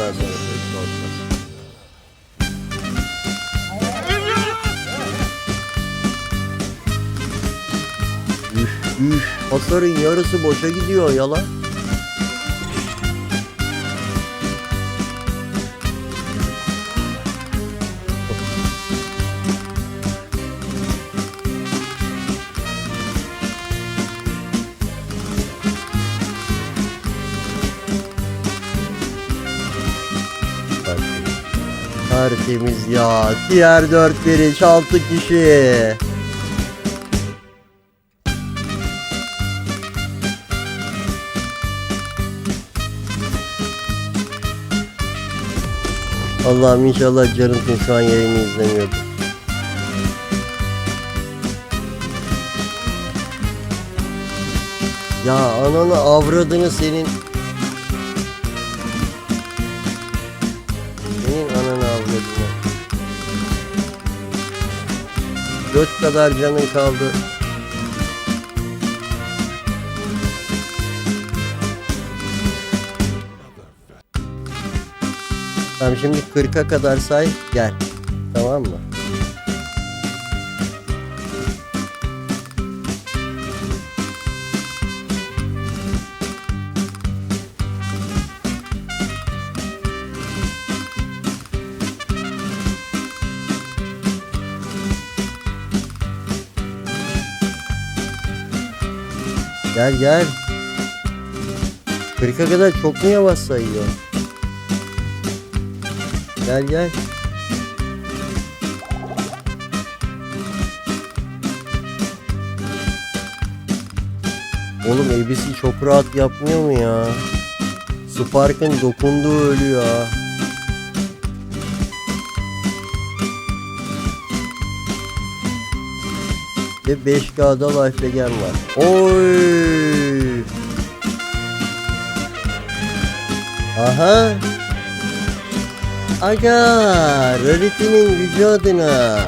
ondan sonra sesli olacağız. Üf üf hasarın yarısı boşa gidiyor yalan. Tertemiz ya. Diğer 4 biriç 6 kişi. Allah'ım inşallah Canıt'ın şu an yayını izlemiyordur. Ya ananı avradını. Senin Göt kadar canın kaldı. Tamam şimdi 40'a kadar say gel. Tamam mı? Gel gel. 40'a kadar çok mu yavaş sayıyor? Gel gel. Oğlum ABC çok rahat yapmıyor mu ya? Spark'ın dokunduğu ölüyor ha. Ve 5K'da life var. Oy! Aha! Aga! Rarity'nin gücü adına.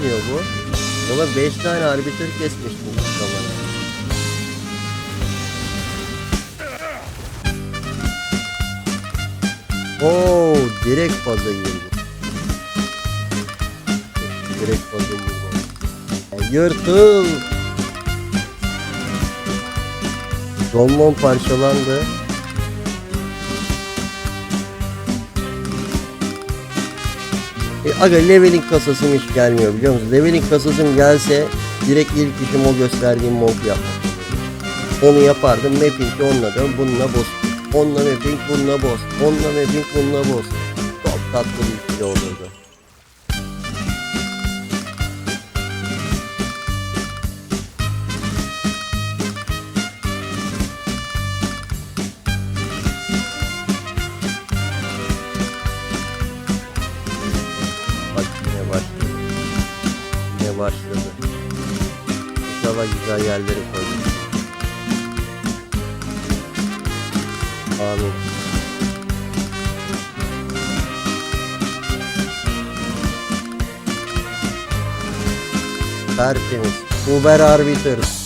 Niye ölmüyor bu? Oğlum 5 tane arbitr kesmiş bu zamana. Oo, direkt fazla girdi. Direkt fazla girdi. Yırtıl. Donmon parçalandı. E, aga leveling kasasım hiç gelmiyor biliyor musun? Leveling kasasım gelse direkt ilk işim o gösterdiğim mob yapmak. Onu yapardım. Mapping'i onunla dön, bununla boss. Onunla mapping, bununla boss. Onunla mapping, bununla boss. Çok tatlı bir güzel yerleri koydum. Amin. Tertemiz. Uber Arbiter.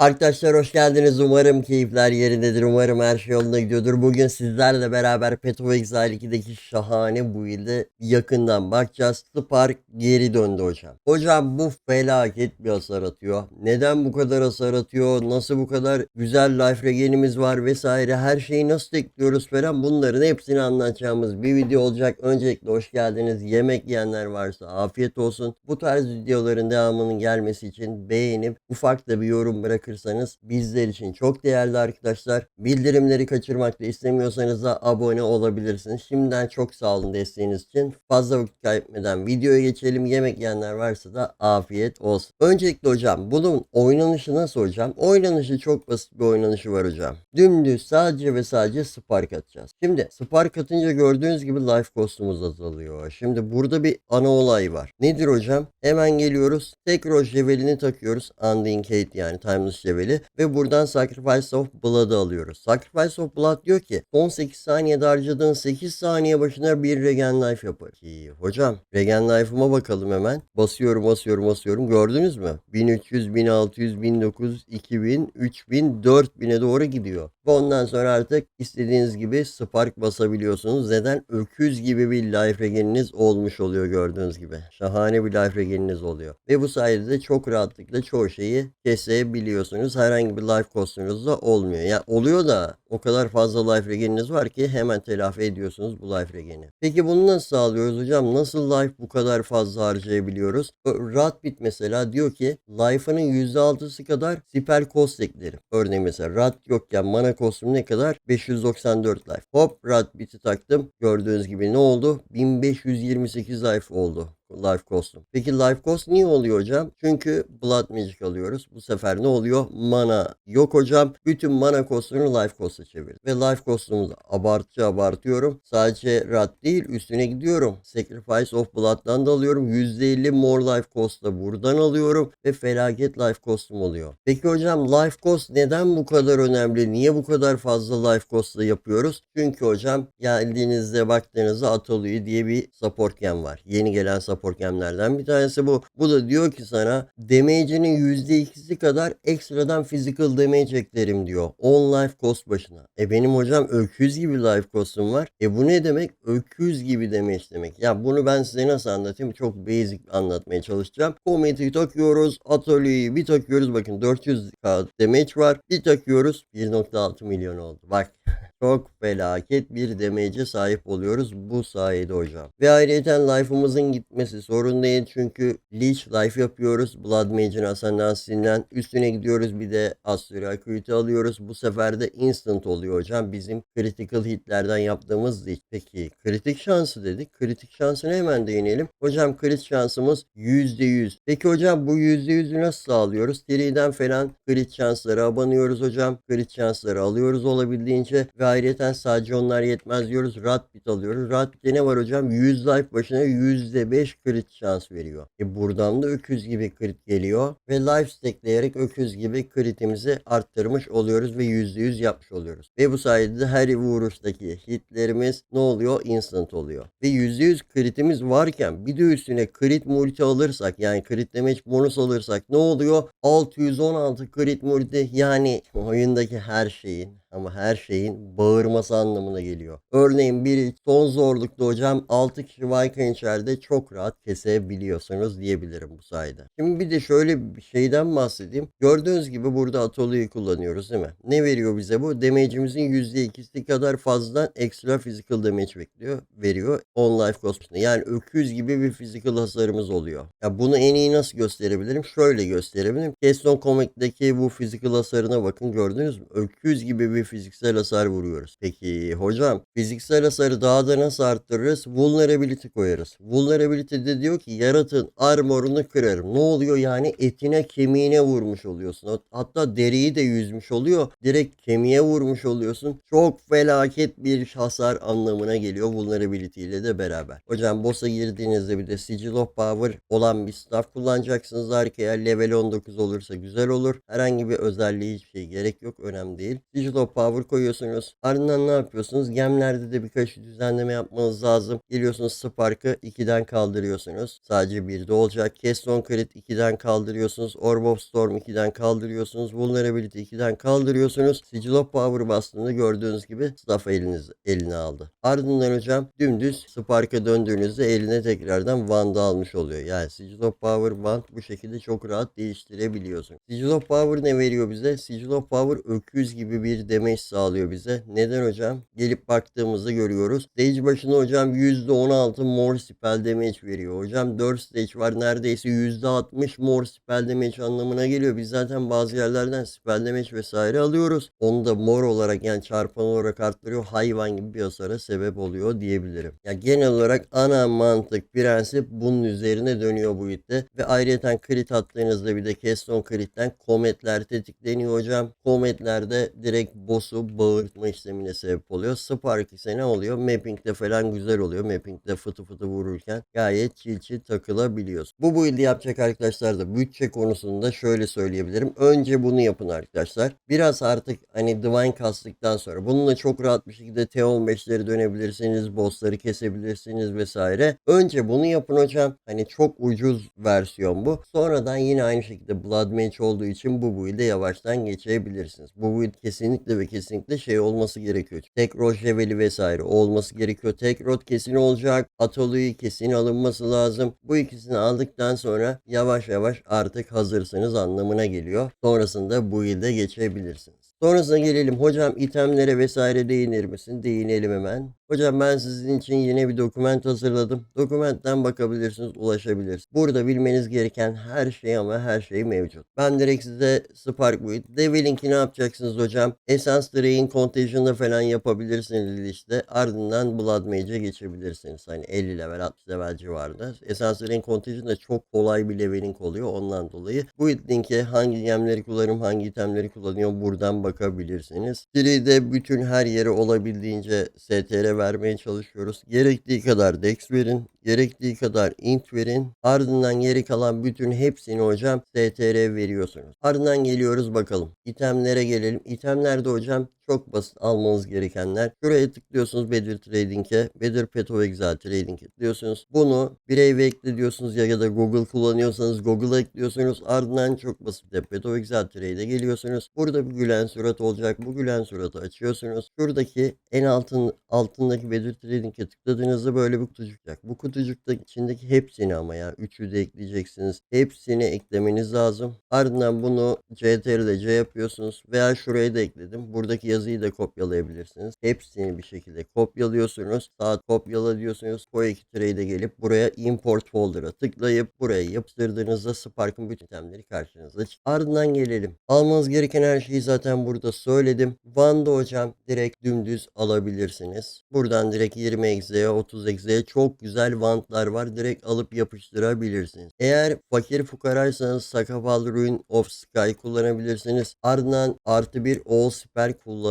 Arkadaşlar hoş geldiniz. Umarım keyifler yerindedir. Umarım her şey yolunda gidiyordur. Bugün sizlerle beraber Exile 2'deki şahane bu ilde yakından bakacağız. Spark geri döndü hocam. Hocam bu felaket bir hasar atıyor. Neden bu kadar hasar atıyor? Nasıl bu kadar güzel life regenimiz var vesaire. Her şeyi nasıl ekliyoruz falan bunların hepsini anlatacağımız bir video olacak. Öncelikle hoş geldiniz. Yemek yiyenler varsa afiyet olsun. Bu tarz videoların devamının gelmesi için beğenip ufak da bir yorum bırakırsanız bizler için çok değerli arkadaşlar. Bildirimleri kaçırmak da istemiyorsanız da abone olabilirsiniz. Şimdiden çok sağ olun desteğiniz için. Fazla vakit kaybetmeden videoya geçelim. Yemek yiyenler varsa da afiyet olsun. Öncelikle hocam bunun oynanışı nasıl hocam? Oynanışı çok basit bir oynanışı var hocam. Dümdüz sadece ve sadece spark atacağız. Şimdi spark atınca gördüğünüz gibi life cost'umuz azalıyor. Şimdi burada bir ana olay var. Nedir hocam? Hemen geliyoruz. Tekrar jevelini takıyoruz. Undying Kate yani Timeless leveli ve buradan Sacrifice of Blood'ı alıyoruz. Sacrifice of Blood diyor ki son 8 saniyede harcadığın 8 saniye başına bir Regen Life yapar. Ki hocam Regen Life'ıma bakalım hemen. Basıyorum basıyorum basıyorum gördünüz mü? 1300, 1600, 1900, 2000, 3000, 4000'e doğru gidiyor. Ve ondan sonra artık istediğiniz gibi Spark basabiliyorsunuz. Neden? Öküz gibi bir life regeniniz olmuş oluyor gördüğünüz gibi. Şahane bir life regeniniz oluyor. Ve bu sayede de çok rahatlıkla çoğu şeyi kesebiliyorsunuz. Herhangi bir life costunuz da olmuyor. Ya oluyor da o kadar fazla life regeniniz var ki hemen telafi ediyorsunuz bu life regeni. Peki bunu nasıl sağlıyoruz hocam? Nasıl life bu kadar fazla harcayabiliyoruz? Ratbit mesela diyor ki life'ının %6'sı kadar siper cost eklerim. Örneğin mesela rat yokken mana costum ne kadar? 594 life. Hop Ratbit'i taktım. Gördüğünüz gibi ne oldu? 1528 life oldu. Life Cost'um. Peki Life Cost niye oluyor hocam? Çünkü Blood Magic alıyoruz. Bu sefer ne oluyor? Mana yok hocam. Bütün mana cost'unu Life Cost'a çevirdim. Ve Life Cost'umuzu abartça abartıyorum. Sadece Rat değil üstüne gidiyorum. Sacrifice of Blood'dan da alıyorum. %50 more Life Cost'la buradan alıyorum. Ve felaket Life Cost'um oluyor. Peki hocam Life Cost neden bu kadar önemli? Niye bu kadar fazla Life Cost'la yapıyoruz? Çünkü hocam geldiğinizde baktığınızda Atolu'yu diye bir support gem var. Yeni gelen support gemlerden bir tanesi bu. Bu da diyor ki sana damage'inin %2'si kadar ekstradan physical damage eklerim diyor. 10 life cost başına. E benim hocam öküz gibi life cost'um var. E bu ne demek? Öküz gibi damage demek. Ya bunu ben size nasıl anlatayım? Çok basic anlatmaya çalışacağım. Comment'i takıyoruz. Atölyeyi bir takıyoruz. Bakın 400 damage var. Bir takıyoruz. 1.6 milyon oldu. Bak çok felaket bir damage'e sahip oluyoruz bu sayede hocam. Ve ayrıca life'ımızın gitmesi sorun değil çünkü Leech life yapıyoruz. Blood Mage'in Ascendancy'nden üstüne gidiyoruz bir de Astral Acuity alıyoruz. Bu sefer de instant oluyor hocam. Bizim critical hitlerden yaptığımız Leech. Peki kritik şansı dedik. Kritik şansına hemen değinelim. Hocam crit şansımız %100. Peki hocam bu %100'ü nasıl sağlıyoruz? Seriden falan crit şansları abanıyoruz hocam. Crit şansları alıyoruz olabildiğince ve ayrıca sadece onlar yetmez diyoruz. Ratbit alıyoruz. Ratbit'te ne var hocam? 100 life başına %5 crit şans veriyor. E buradan da öküz gibi crit geliyor. Ve life stackleyerek öküz gibi critimizi arttırmış oluyoruz ve %100 yapmış oluyoruz. Ve bu sayede de her vuruştaki hitlerimiz ne oluyor? Instant oluyor. Ve %100 critimiz varken bir de üstüne crit multi alırsak yani crit damage bonus alırsak ne oluyor? 616 crit multi yani oyundaki her şeyin ama her şeyin bağırması anlamına geliyor. Örneğin biri son zorlukta hocam 6 kişi varken içeride çok rahat kesebiliyorsunuz diyebilirim bu sayede. Şimdi bir de şöyle bir şeyden bahsedeyim. Gördüğünüz gibi burada Atolu'yu kullanıyoruz değil mi? Ne veriyor bize bu? Damage'imizin %2'si kadar fazladan ekstra physical damage bekliyor, veriyor. On life cost'una. Yani öküz gibi bir physical hasarımız oluyor. Ya bunu en iyi nasıl gösterebilirim? Şöyle gösterebilirim. Keystone Comic'teki bu physical hasarına bakın gördünüz mü? Öküz gibi bir fiziksel hasar vuruyoruz. Peki hocam fiziksel hasarı daha da nasıl arttırırız? Vulnerability koyarız. Vulnerability de diyor ki yaratın armorunu kırarım. Ne oluyor yani etine kemiğine vurmuş oluyorsun. Hatta deriyi de yüzmüş oluyor. Direkt kemiğe vurmuş oluyorsun. Çok felaket bir hasar anlamına geliyor vulnerability ile de beraber. Hocam boss'a girdiğinizde bir de Sigil of Power olan bir staff kullanacaksınız. Arkaya level 19 olursa güzel olur. Herhangi bir özelliği hiçbir şey gerek yok. Önemli değil. Sigil of Power koyuyorsunuz. Ardından ne yapıyorsunuz? Gemlerde de birkaç düzenleme yapmanız lazım. Geliyorsunuz Spark'ı 2'den kaldırıyorsunuz. Sadece 1'de olacak. Keystone Crit 2'den kaldırıyorsunuz. Orb of Storm 2'den kaldırıyorsunuz. Vulnerability 2'den kaldırıyorsunuz. Sigil of Power bastığında gördüğünüz gibi staff eliniz, eline aldı. Ardından hocam dümdüz Spark'a döndüğünüzde eline tekrardan Wand'ı almış oluyor. Yani Sigil of Power Wand bu şekilde çok rahat değiştirebiliyorsun. Sigil of Power ne veriyor bize? Sigil of Power öküz gibi bir damage sağlıyor bize. Neden hocam? Gelip baktığımızda görüyoruz. Stage başına hocam %16 more spell damage veriyor. Hocam 4 stage var. Neredeyse %60 more spell damage anlamına geliyor. Biz zaten bazı yerlerden spell damage vesaire alıyoruz. Onu da more olarak yani çarpan olarak arttırıyor. Hayvan gibi bir hasara sebep oluyor diyebilirim. Ya genel olarak ana mantık prensip bunun üzerine dönüyor bu itte. Ve ayrıca crit attığınızda bir de Keystone crit'ten kometler tetikleniyor hocam. Kometlerde direkt boss'u bağırtma işlemine sebep oluyor. Spark ise ne oluyor? Mapping'de falan güzel oluyor. Mapping'de fıtı fıtı vururken gayet chill chill takılabiliyorsun. Bu build'i yapacak arkadaşlar da bütçe konusunda şöyle söyleyebilirim. Önce bunu yapın arkadaşlar. Biraz artık hani Divine kastıktan sonra bununla çok rahat bir şekilde T15'leri dönebilirsiniz. Boss'ları kesebilirsiniz vesaire. Önce bunu yapın hocam. Hani çok ucuz versiyon bu. Sonradan yine aynı şekilde Blood Mage olduğu için bu build'e yavaştan geçebilirsiniz. Bu build kesinlikle ve kesinlikle şey olması gerekiyor. Tek rod jeveli vesaire olması gerekiyor. Tek rod kesin olacak. Atoluyu kesin alınması lazım. Bu ikisini aldıktan sonra yavaş yavaş artık hazırsınız anlamına geliyor. Sonrasında bu ilde geçebilirsiniz. Sonrasına gelelim. Hocam itemlere vesaire değinir misin? Değinelim hemen. Hocam ben sizin için yine bir doküment hazırladım. Dokumentten bakabilirsiniz, ulaşabilirsiniz. Burada bilmeniz gereken her şey ama her şey mevcut. Ben direkt size Spark Build. Devil'ink'i ne yapacaksınız hocam? Essence Drain Contagion'da falan yapabilirsiniz işte. Ardından Blood Mage'e geçebilirsiniz. Hani 50 level 60 level civarında. Essence Drain Contagion'da çok kolay bir leveling oluyor ondan dolayı. Build linki hangi gemleri kullanıyorum, hangi itemleri kullanıyorum buradan bakabilirsiniz. 3'de bütün her yere olabildiğince STR vermeye çalışıyoruz. Gerektiği kadar Dex verin. Gerektiği kadar int verin. Ardından geri kalan bütün hepsini hocam STR veriyorsunuz. Ardından geliyoruz bakalım. İtemlere gelelim. İtemlerde hocam çok basit almanız gerekenler. Şuraya tıklıyorsunuz Bedir Trading'e. Bedir Peto Exile Trading'e tıklıyorsunuz. Bunu birey ve ekle diyorsunuz ya, ya da Google kullanıyorsanız Google'a ekliyorsunuz. Ardından çok basit de Peto Exile Trade'e geliyorsunuz. Burada bir gülen surat olacak. Bu gülen suratı açıyorsunuz. Şuradaki en altın altındaki Bedir Trading'e tıkladığınızda böyle bir kutucuk çıkacak. Bu kutucukta içindeki hepsini ama ya üçü de ekleyeceksiniz. Hepsini eklemeniz lazım. Ardından bunu CTRL C yapıyorsunuz veya şuraya da ekledim. Buradaki yazıyı da kopyalayabilirsiniz. Hepsini bir şekilde kopyalıyorsunuz. Sağ kopyala diyorsunuz. Koy2 Trade'e gelip buraya import folder'a tıklayıp buraya yapıştırdığınızda Spark'ın bütün itemleri karşınıza çıkıyor. Ardından gelelim. Almanız gereken her şeyi zaten burada söyledim. Van'da hocam direkt dümdüz alabilirsiniz. Buradan direkt 20 egzeye 30 egzeye çok güzel vantlar var. Direkt alıp yapıştırabilirsiniz. Eğer fakir fukaraysanız Sakafal Ruin of Sky kullanabilirsiniz. Ardından artı bir All Spell kullanabilirsiniz.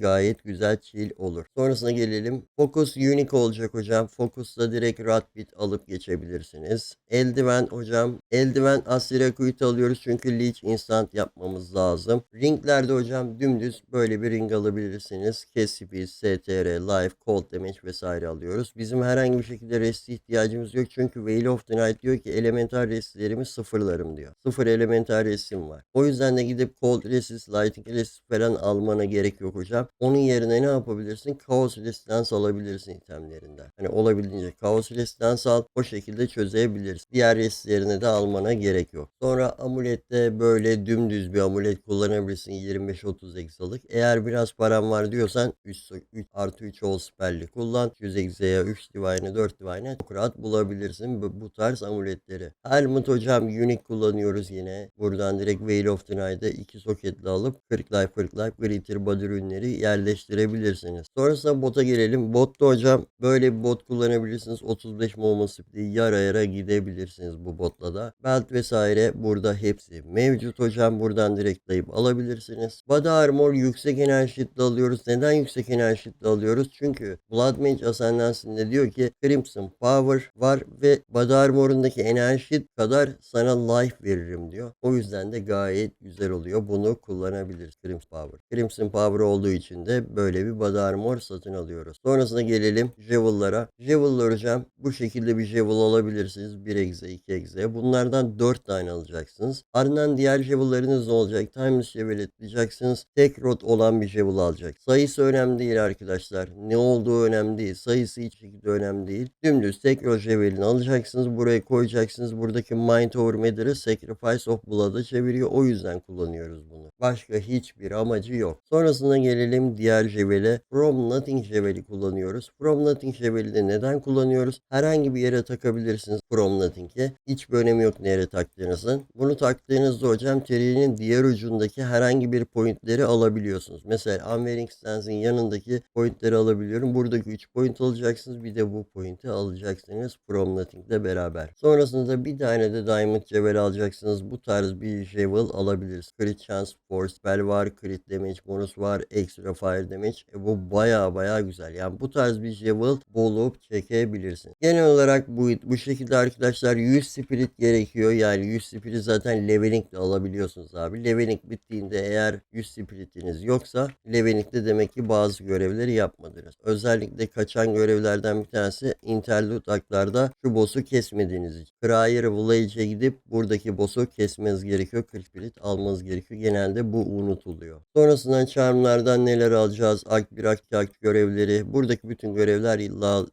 Gayet güzel chill olur. Sonrasına gelelim. Focus Unique olacak hocam. Focus'ta direkt Ratbit alıp geçebilirsiniz. Eldiven hocam. Eldiven Asirakuit alıyoruz çünkü Leech Instant yapmamız lazım. Ringlerde hocam dümdüz böyle bir ring alabilirsiniz. KCP, STR, Life, Cold Damage vesaire alıyoruz. Bizim herhangi bir şekilde rest ihtiyacımız yok. Çünkü Veil of the Night diyor ki elemental restlerimi sıfırlarım diyor. Sıfır elemental restim var. O yüzden de gidip Cold Resist, Lighting Resist falan almana gerek yok hocam. Onun yerine ne yapabilirsin? Chaos Resistance alabilirsin itemlerinden. Hani olabildiğince Chaos Resistance al. O şekilde çözebilirsin. Diğer restlerini de almana gerek yok. Sonra amulette böyle dümdüz bir amulet kullanabilirsin. 25-30 egzalık. Eğer biraz param var diyorsan 3, 3 artı 3 ol spelli kullan. 100 egzaya 3 divine'e 4 divine'e çok bulabilirsin bu, bu tarz amuletleri. Helmut hocam unique kullanıyoruz yine. Buradan direkt Veil of the Night'e 2 soketli alıp 40 life 40 life glitter body ürünleri yerleştirebilirsiniz. Sonrasında bota gelelim. Botta hocam böyle bir bot kullanabilirsiniz. 35 movement speed'i yara yara gidebilirsiniz bu botla da. Belt vesaire burada hepsi mevcut hocam. Buradan direkt dayıp alabilirsiniz. Body armor yüksek enerjitle alıyoruz. Neden yüksek enerjitle alıyoruz? Çünkü Blood Mage Ascendancy'nde diyor ki Crimson Power var ve Body Armor'undaki enerji kadar sana life veririm diyor. O yüzden de gayet güzel oluyor. Bunu kullanabiliriz Crimson Power. Crimson Power olduğu için de böyle bir Body Armor satın alıyoruz. Sonrasında gelelim Javel'lara. Javel'lar hocam bu şekilde bir Javel alabilirsiniz. 1 egze 2 egze. Bunlardan 4 tane alacaksınız. Ardından diğer Javel'larınız olacak? Timeless Javel ekleyeceksiniz. Tek rot olan bir Javel alacak. Sayısı önemli değil arkadaşlar. Ne olduğu önemli değil. Sayısı hiç şekilde önemli değil. Dümdüz tek rot Javel'ini alacaksınız. Buraya koyacaksınız. Buradaki Mind Over Matter'ı Sacrifice of Blood'a çeviriyor. O yüzden kullanıyoruz bunu. Başka hiçbir amacı yok. Sonrasında gelelim diğer Javel'e. From Nothing Javel'i kullanıyoruz. From Nothing Javel'i de neden kullanıyoruz? Herhangi bir yere takabilirsiniz From Nothing'e. Hiçbir önemi yok nereye taktığınızın. Bunu taktığınızda hocam terinin diğer ucundaki herhangi bir pointleri alabiliyorsunuz. Mesela Unwearing Stance'in yanındaki pointleri alabiliyorum. Buradaki 3 point alacaksınız. Bir de bu pointi alacaksınız From Nothing ile beraber. Sonrasında bir tane de Diamond Javel alacaksınız. Bu tarz bir Javel alabiliriz. Crit Chance, Force Spell var. Crit Damage bonus var. Extra fire damage. E bu baya baya güzel. Yani bu tarz bir level bulup çekebilirsin. Genel olarak bu bu şekilde arkadaşlar 100 spirit gerekiyor. Yani 100 spirit zaten leveling de alabiliyorsunuz abi. Leveling bittiğinde eğer 100 spiritiniz yoksa levelingde demek ki bazı görevleri yapmadınız. Özellikle kaçan görevlerden bir tanesi interlude aklarda şu boss'u kesmediğiniz için. Prayer Village'e gidip buradaki boss'u kesmeniz gerekiyor. 40 spirit almanız gerekiyor. Genelde bu unutuluyor. Sonrasından charmlardan neler alacağız? Ak 1 ak 2 ak görevleri. Buradaki bütün görevler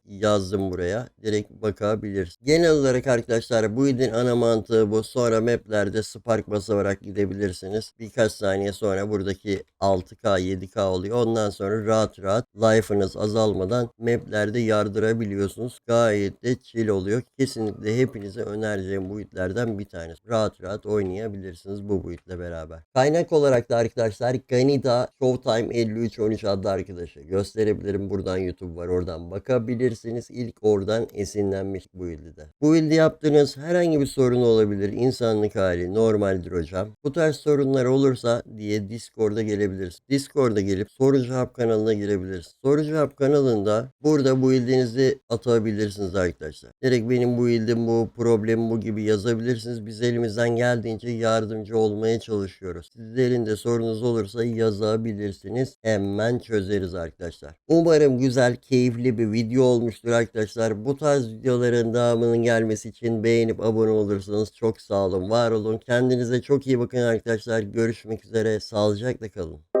yazdım buraya. Direkt bakabiliriz. Genel olarak arkadaşlar bu idin ana mantığı bu. Sonra maplerde spark basarak gidebilirsiniz. Birkaç saniye sonra buradaki 6K 7K oluyor. Ondan sonra rahat rahat life'ınız azalmadan maplerde yardırabiliyorsunuz. Gayet de chill oluyor. Kesinlikle hepinize önereceğim bu itlerden bir tanesi. Rahat rahat oynayabilirsiniz bu buitle beraber. Kaynak olarak da arkadaşlar Ganida Showtime 5313 adlı arkadaşı gösterebilirim. Buradan YouTube var. Oradan bakabilirsiniz. İlk oradan esinlenmiş bu build'de. Bu build'i yaptığınız herhangi bir sorun olabilir. İnsanlık hali normaldir hocam. Bu tarz sorunlar olursa diye Discord'a gelebiliriz. Discord'a gelip soru cevap kanalına girebiliriz. Soru cevap kanalında burada bu build'inizi atabilirsiniz arkadaşlar. Direkt benim bu build'im bu, problemim bu gibi yazabilirsiniz. Biz elimizden geldiğince yardımcı olmaya çalışıyoruz. Sizlerin de sorunuz olursa yazabilirsiniz. Hemen çözeriz arkadaşlar. Umarım güzel, keyifli bir video olmuştur arkadaşlar. Bu tarz videoların devamının gelmesi için beğenip abone olursanız çok sağ olun, var olun. Kendinize çok iyi bakın arkadaşlar. Görüşmek üzere. Sağlıcakla kalın.